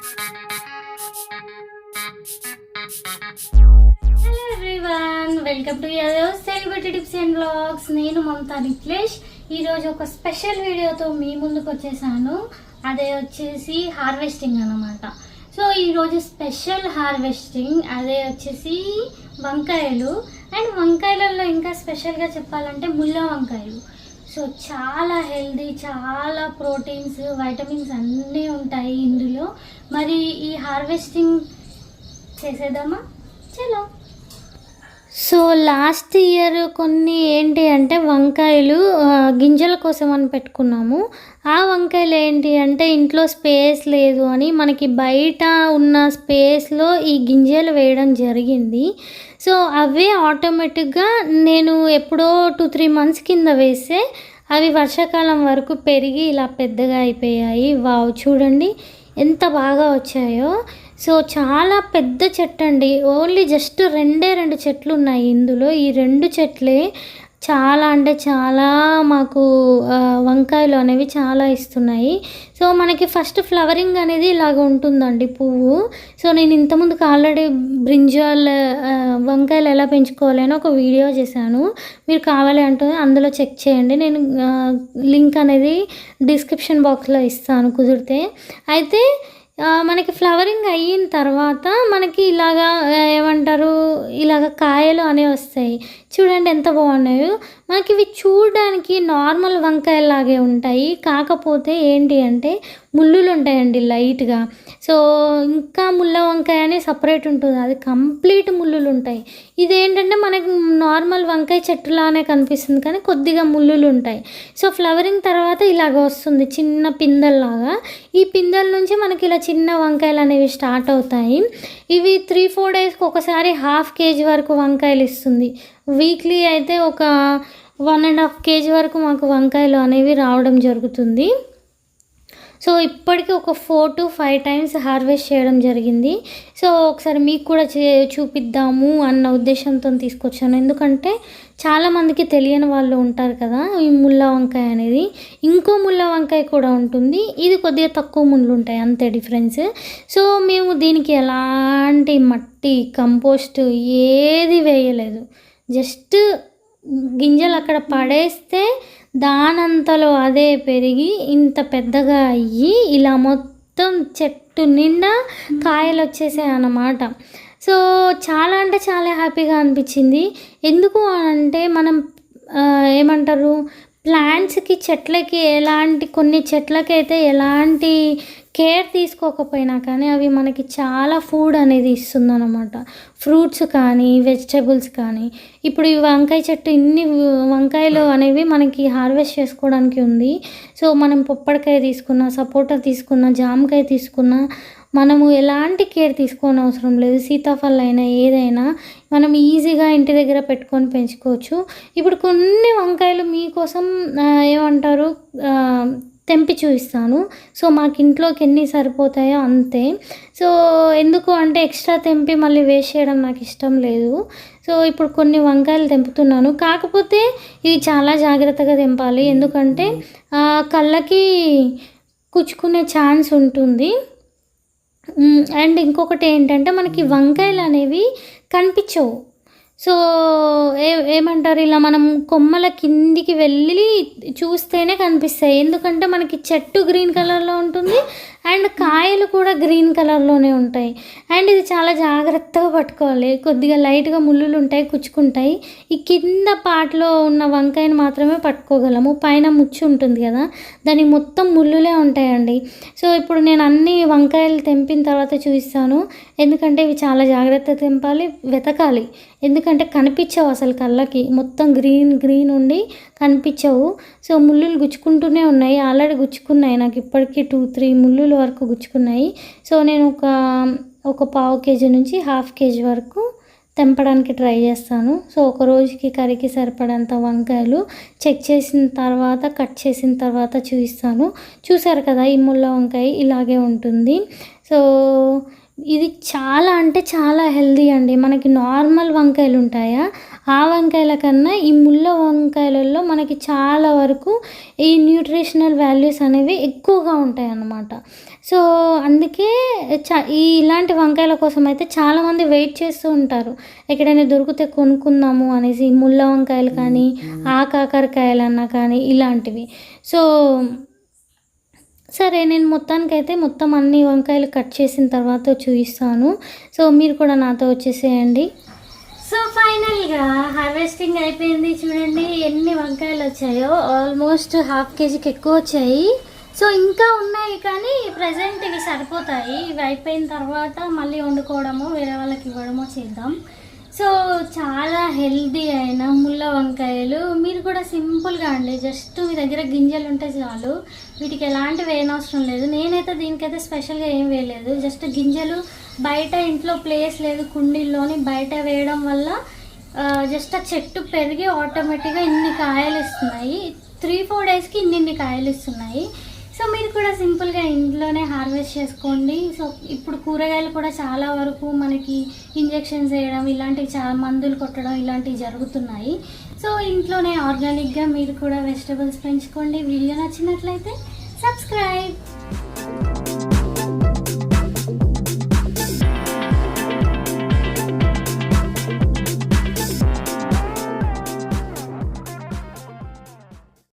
Hello everyone welcome to Yadav celebrity tips and blogs నేను మమతా నిక్లేష్ ఈరోజు ఒక స్పెషల్ వీడియోతో మీ ముందుకు వచ్చేసాను. అదే వచ్చేసి హార్వెస్టింగ్ అన్నమాట. సో ఈరోజు స్పెషల్ హార్వెస్టింగ్ అదే వచ్చేసి వంకాయలు. అండ్ వంకాయలలో ఇంకా స్పెషల్గా చెప్పాలంటే ముల్ల వంకాయలు. సో చాలా హెల్దీ చాలా ప్రోటీన్స్ వైటమిన్స్ అన్నీ ఉంటాయి ఇందులో. మరి ఈ హార్వెస్టింగ్ చేసేద్దామా? చలో. సో లాస్ట్ ఇయర్ కొన్ని ఏంటి అంటే వంకాయలు గింజల కోసం అని పెట్టుకున్నాము. ఆ వంకాయలు ఏంటి అంటే ఇంట్లో స్పేస్ లేదు అని మనకి బయట ఉన్న స్పేస్లో ఈ గింజలు వేయడం జరిగింది. సో అవే ఆటోమేటిక్గా నేను ఎప్పుడో టూ త్రీ మంత్స్ కింద వేస్తే అవి వర్షాకాలం వరకు పెరిగి ఇలా పెద్దగా అయిపోయాయి. వావ్ చూడండి. ఎంత బాగా వచ్చాయో. సో చాలా పెద్ద చెట్టు అండి ఓన్లీ జస్ట్ రెండే రెండు చెట్లు ఉన్నాయి ఇందులో. ఈ రెండు చెట్లే చాలా అంటే చాలా మాకు వంకాయలు అనేవి చాలా ఇస్తున్నాయి. సో మనకి ఫస్ట్ ఫ్లవరింగ్ అనేది ఇలాగ ఉంటుందండి పువ్వు. సో నేను ఇంతకుముందుకు ఆల్రెడీ బ్రింజాల్ వంకాయలు ఎలా పెంచుకోవాలని ఒక వీడియో చేశాను. మీరు కావాలి అంటే అందులో చెక్ చేయండి. నేను లింక్ అనేది డిస్క్రిప్షన్ బాక్స్లో ఇస్తాను కుదిరితే. అయితే మనకి ఫ్లవరింగ్ అయిన తర్వాత మనకి ఇలాగా ఏమంటారు ఇలాగ కాయలు అనేవి వస్తాయి. చూడండి ఎంత బాగున్నాయో. మనకి ఇవి చూడడానికి నార్మల్ వంకాయలాగే ఉంటాయి. కాకపోతే ఏంటి అంటే ముళ్ళులు ఉంటాయండి లైట్గా. సో ఇంకా ముళ్ళ వంకాయ అని సపరేట్ ఉంటుంది. అది కంప్లీట్ ముళ్ళులు ఉంటాయి ఇదేంటంటే మనకి నార్మల్ వంకాయ చెట్టులానే కనిపిస్తుంది. కానీ కొద్దిగా ముళ్ళులు ఉంటాయి సో ఫ్లవరింగ్ తర్వాత ఇలాగ వస్తుంది. చిన్న పిందెల్లాగా. ఈ పిందెల నుంచి మనకి ఇలా చిన్న వంకాయలు అనేవి స్టార్ట్ అవుతాయి. ఇవి త్రీ ఫోర్ డేస్కి ఒకసారి హాఫ్ కేజీ వరకు వంకాయలు ఇస్తుంది. వీక్లీ అయితే ఒక వన్ అండ్ హాఫ్ కేజీ వరకు మాకు వంకాయలు అనేవి రావడం జరుగుతుంది. సో ఇప్పటికీ ఒక four to five times harvest చేయడం జరిగింది. సో ఒకసారి మీకు కూడా చే చూపిద్దాము అన్న ఉద్దేశంతో తీసుకొచ్చాను. ఎందుకంటే చాలామందికి తెలియని వాళ్ళు ఉంటారు కదా ఈ ముళ్ళ వంకాయ అనేది. ఇంకో ముళ్ళ వంకాయ కూడా ఉంటుంది. ఇది కొద్దిగా తక్కువ ముళ్ళు ఉంటాయి అంతే డిఫరెన్స్. సో మేము దీనికి ఎలాంటి మట్టి కంపోస్ట్ ఏది వేయలేదు. జస్ట్ గింజలు అక్కడ పడేస్తే దానంతలో అదే పెరిగి ఇంత పెద్దగా అయ్యి ఇలా మొత్తం చెట్టు నిండా కాయలు వచ్చేసాయి అన్నమాట. సో చాలా అంటే చాలా హ్యాపీగా అనిపించింది. ఎందుకు అంటే మనం ఏమంటారు ప్లాంట్స్కి చెట్లకి ఎలాంటి కొన్ని చెట్లకైతే ఎలాంటి కేర్ తీసుకోకపోయినా కానీ అవి మనకి చాలా ఫుడ్ అనేది ఇస్తుందన్నమాట. ఫ్రూట్స్ కానీ వెజిటబుల్స్ కానీ. ఇప్పుడు ఈ వంకాయ చెట్టు ఇన్ని వంకాయలు అనేవి మనకి హార్వెస్ట్ చేసుకోవడానికి ఉంది. సో మనం పొప్పడికాయ తీసుకున్న సపోటా తీసుకున్న జామకాయ తీసుకున్న మనము ఎలాంటి కేర్ తీసుకోని అవసరం లేదు. సీతాఫలం అయినా ఏదైనా మనం ఈజీగా ఇంటి దగ్గర పెట్టుకొని పెంచుకోవచ్చు. ఇప్పుడు కొన్ని వంకాయలు మీకోసం ఏమంటారు తెంపి చూపిస్తాను. సో మాకు ఇంట్లోకి ఎన్ని సరిపోతాయో అంతే. సో ఎందుకు అంటే ఎక్స్ట్రా తెంపి మళ్ళీ వేస్ట్ చేయడం నాకు ఇష్టం లేదు. సో ఇప్పుడు కొన్ని వంకాయలు తెంపుతున్నాను. కాకపోతే ఇవి చాలా జాగ్రత్తగా తెంపాలి. ఎందుకంటే కళ్ళకి కుచ్చుకునే ఛాన్స్ ఉంటుంది. అండ్ ఇంకొకటి ఏంటంటే మనకి వంకాయలు అనేవి కనిపించవు. సో ఏ ఏమంటారు ఇలా మనం కొమ్మల కిందికి వెళ్ళి చూస్తేనే కనిపిస్తాయి. ఎందుకంటే మనకి చెట్టు గ్రీన్ కలర్లో ఉంటుంది. అండ్ కాయలు కూడా గ్రీన్ కలర్లోనే ఉంటాయి. అండ్ ఇది చాలా జాగ్రత్తగా పట్టుకోవాలి. కొద్దిగా లైట్గా ముళ్ళులు ఉంటాయి కుచ్చుకుంటాయి. ఈ కింద పాటలో ఉన్న వంకాయని మాత్రమే పట్టుకోగలము. పైన ముచ్చు ఉంటుంది కదా దానికి మొత్తం ముళ్ళులే ఉంటాయండి. సో ఇప్పుడు నేను అన్ని వంకాయలు తెంపిన తర్వాత చూపిస్తాను. ఎందుకంటే ఇవి చాలా జాగ్రత్త తెంపాలి వెతకాలి. ఎందుకంటే కనిపించవు అసలు కళ్ళకి. మొత్తం గ్రీన్ గ్రీన్ ఉండి కనిపించవు. సో ముళ్ళులు గుచ్చుకుంటూనే ఉన్నాయి. ఆల్రెడీ గుచ్చుకున్నాయి నాకు ఇప్పటికీ టూ త్రీ ముళ్ళుల వరకు గుచ్చుకున్నాయి. సో నేను ఒక ఒక పావు కేజీ నుంచి హాఫ్ కేజీ వరకు తెంపడానికి ట్రై చేస్తాను. సో ఒక రోజుకి కర్రీకి సరిపడంత వంకాయలు చెక్ చేసిన తర్వాత కట్ చేసిన తర్వాత చూపిస్తాను. చూసారు కదా ఈ ముళ్ళ వంకాయ ఇలాగే ఉంటుంది. సో ఇది చాలా అంటే చాలా హెల్దీ అండి. మనకి నార్మల్ వంకాయలు ఉంటాయా? ఆ వంకాయల కన్నా ఈ ముళ్ళ వంకాయలలో మనకి చాలా వరకు ఈ న్యూట్రిషనల్ వాల్యూస్ అనేవి ఎక్కువగా ఉంటాయి అన్నమాట సో అందుకే చ ఈ ఇలాంటి వంకాయల కోసం అయితే చాలామంది వెయిట్ చేస్తూ ఉంటారు. ఎక్కడైనా దొరికితే కొనుక్కుందాము అనేసి ముళ్ళ వంకాయలు కానీ ఆకాకరకాయలు అన్నా కానీ ఇలాంటివి. సో సరే నేను మొత్తానికైతే మొత్తం అన్ని వంకాయలు కట్ చేసిన తర్వాత చూపిస్తాను. సో మీరు కూడా నాతో వచ్చేసేయండి. ఫైనల్గా హార్వెస్టింగ్ అయిపోయింది చూడండి. ఎన్ని వంకాయలు వచ్చాయో. ఆల్మోస్ట్ హాఫ్ కేజీకి ఎక్కువ వచ్చాయి. సో ఇంకా ఉన్నాయి కానీ ప్రజెంట్ ఇవి సరిపోతాయి. ఇవి అయిపోయిన తర్వాత మళ్ళీ వండుకోవడము వేరే వాళ్ళకి ఇవ్వడమో చేద్దాం. సో చాలా హెల్దీ అయిన ముళ్ళ వంకాయలు. మీరు కూడా సింపుల్గా అండి. జస్ట్ మీ దగ్గర గింజలు ఉంటే చాలు. వీటికి ఎలాంటి వేయనవసరం లేదు. నేనైతే దీనికైతే స్పెషల్గా ఏం వేయలేదు. జస్ట్ గింజలు బయట ఇంట్లో ప్లేస్ లేదు కుండీల్లోని బయట వేయడం వల్ల జస్ట్ ఆ చెట్టు పెరిగి ఆటోమేటిక్గా ఇన్ని కాయలు ఇస్తున్నాయి. త్రీ ఫోర్ డేస్కి ఇన్ని ఇన్ని కాయలు ఇస్తున్నాయి. సో మీరు కూడా సింపుల్గా ఇంట్లోనే హార్వెస్ట్ చేసుకోండి. సో ఇప్పుడు కూరగాయలు కూడా చాలా వరకు మనకి ఇంజెక్షన్స్ వేయడం ఇలాంటివి చాలా మందులు కొట్టడం ఇలాంటివి జరుగుతున్నాయి. సో ఇంట్లోనే ఆర్గానిక్గా మీరు కూడా వెజిటబుల్స్ పెంచుకోండి. వీడియో నచ్చినట్లయితే సబ్స్క్రైబ్